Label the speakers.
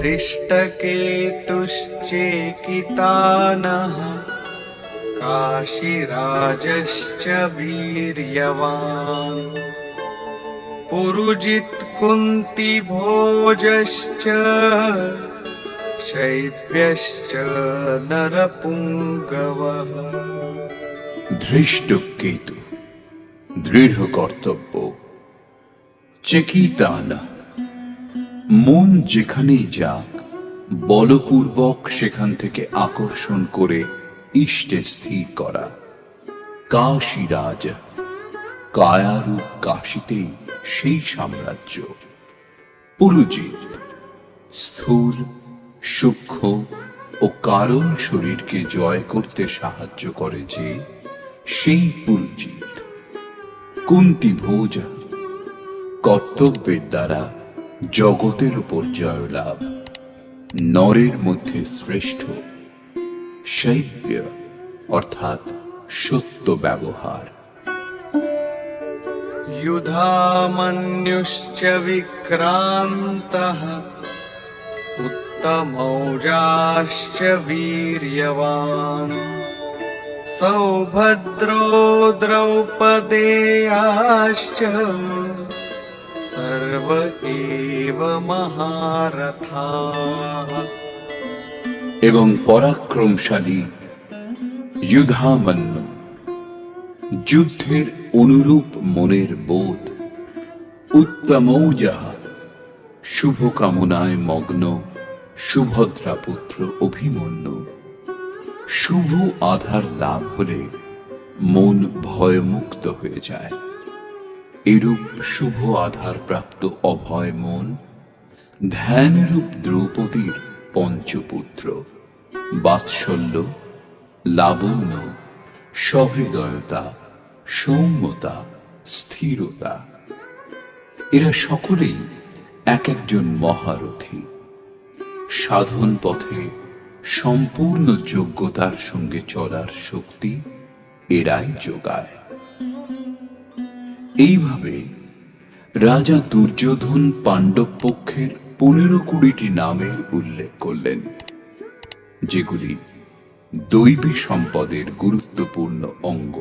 Speaker 1: हृष्टकेतुश्चेकितानः काशिराजश्च वीर्यवान् पुरुजित्कुन्तिभोजश्च शैव्यश्च नरपुङ्गवः
Speaker 2: धृष्टकेतु दृढकर्तव्यो चकितानः মন যেখানেই যাক, বলপূর্বক সেখান থেকে আকর্ষণ করে ইষ্টে স্থির করা। কাশীরাজ, কায়ারূপ কাশিতেই সেই সাম্রাজ্য। পুরুজিত স্থূল, সূক্ষ্ম ও কারণ শরীরকে জয় করতে সাহায্য করে যে সেই পুরুজিত কুন্তি ভোজ কর্তব্যের দ্বারা জগতের উপর জয়লাভ নরের মধ্যে শ্রেষ্ঠ শৈব্য অর্থাৎ সত্য ব্যবহার
Speaker 1: युधामन्युश्च विक्रान्तः उत्तमौजाश्च वीर्यवान् सौभद्रो द्रौपदेयाश्च सर्व एव महारथाः
Speaker 2: এবং পরাক্রমশালী যুধামান্য যুদ্ধের অনুরূপ মনের বোধ উত্তমৌজা শুভকামনায় মগ্ন সুভদ্রা পুত্র অভিমন্যু শুভ আধার লাভ হলে মন ভয়মুক্ত হয়ে যায় এরূপ শুভ আধার প্রাপ্ত অভয় মন, ধ্যানরূপ দ্রৌপদীর পঞ্চপুত্র, বাৎসল্য, লাবণ্য, সহৃদয়তা, সৌম্যতা, স্থিরতা। এরা সকলেই এক একজন মহারথী। সাধন পথে সম্পূর্ণ যোগ্যতার সঙ্গে চলার শক্তি এরাই যোগায়। এইভাবে রাজা দুর্যোধন পাণ্ডব পক্ষের পনেরো কুড়িটি নামের উল্লেখ করলেন, যেগুলি দৈবী সম্পদের গুরুত্বপূর্ণ অঙ্গ।